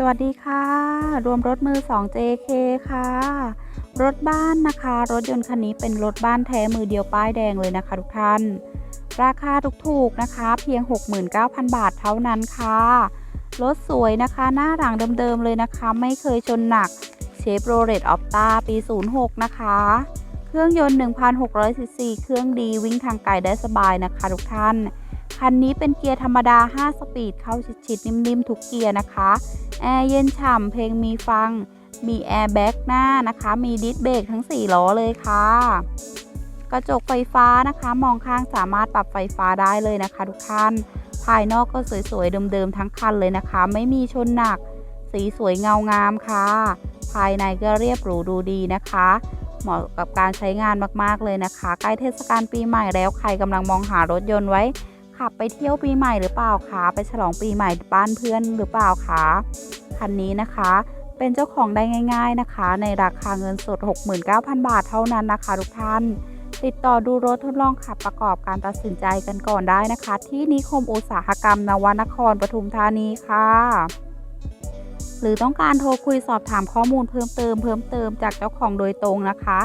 สวัสดีค่ะ รวมรถมือ 2 JK ค่ะ รถบ้านนะคะ รถยนต์คันนี้เป็นรถบ้านแท้มือเดียวป้ายแดงเลยนะคะทุกท่าน ราคาถูกๆนะคะ เพียง 69,000 บาทเท่านั้นค่ะ รถสวยนะคะ หน้าหลังเดิมๆเลยนะคะ ไม่เคยชนหนักเชฟโรเลตออฟตาปี 06 นะคะ เครื่องยนต์1,600ซีซีเครื่องดีวิ่งทางไกลได้สบายนะคะทุกท่าน คันนี้เป็นเกียร์ธรรมดา 5 สปีดเข้าชิดๆนิ่มๆทุกเกียร์นะคะ แอร์เย็นฉ่ำเพลงมีฟัง มีแอร์แบ็กหน้านะคะ มีดิสเบรกทั้ง 4 ล้อเลยค่ะ กระจกไฟฟ้านะคะ มองข้างสามารถปรับไฟฟ้าได้เลยนะคะ ทุกท่าน ภายนอกก็สวยๆ เดิมๆ ทั้งคันเลยนะคะ ไม่มีชนหนัก สีสวยเงางามค่ะ ภายในก็เรียบหรูดูดีนะคะเหมาะกับการใช้งานมาก ๆ เลยนะคะ ใกล้เทศกาลปีใหม่แล้วใครกำลังมองหารถยนต์ไว้ ขับไปเที่ยวปีใหม่หรือเปล่าคะไปฉลองปีใหม่บ้านเพื่อนหรือเปล่าคะคันนี้นะคะ เป็นเจ้าของได้ง่าย ๆนะคะ ในราคาเงินสด 69,000 บาทเท่านั้นนะคะ ทุกท่าน ติดต่อดูรถทดลองขับประกอบการตัดสินใจกันก่อนได้นะคะ ที่นิคมอุตสาหกรรมนวนครปทุมธานีค่ะหรือต้องการโทรคุยสอบถามข้อมูลเพิ่มเติมเพิ่มเติมจากเจ้าของโดยตรงนะคะ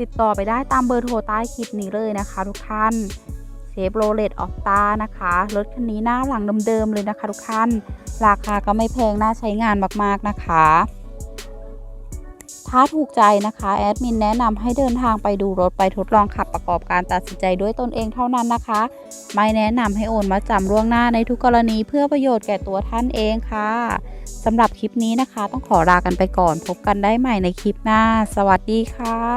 ติดต่อไปได้ตามเบอร์โทรใต้คลิปนี้เลยนะคะ ทุกท่าน ฟโรเลตออฟตานะคะ รถคันนี้หน้าหลังเดิมๆเลยนะคะทุกท่าน ราคาก็ไม่แพงน่าใช้งานมากๆนะคะ ถ้าถูกใจนะคะ แอดมินแนะนำให้เดินทางไปดูรถไปทดลองขับประกอบการตัดสินใจด้วยตนเองเท่านั้นนะคะ ไม่แนะนำให้โอนมาจำล่วงหน้าในทุกกรณีเพื่อประโยชน์แก่ตัวท่านเองค่ะสำหรับคลิปนี้นะคะ ต้องขอลากันไปก่อน พบกันได้ใหม่ในคลิปหน้า สวัสดีค่ะ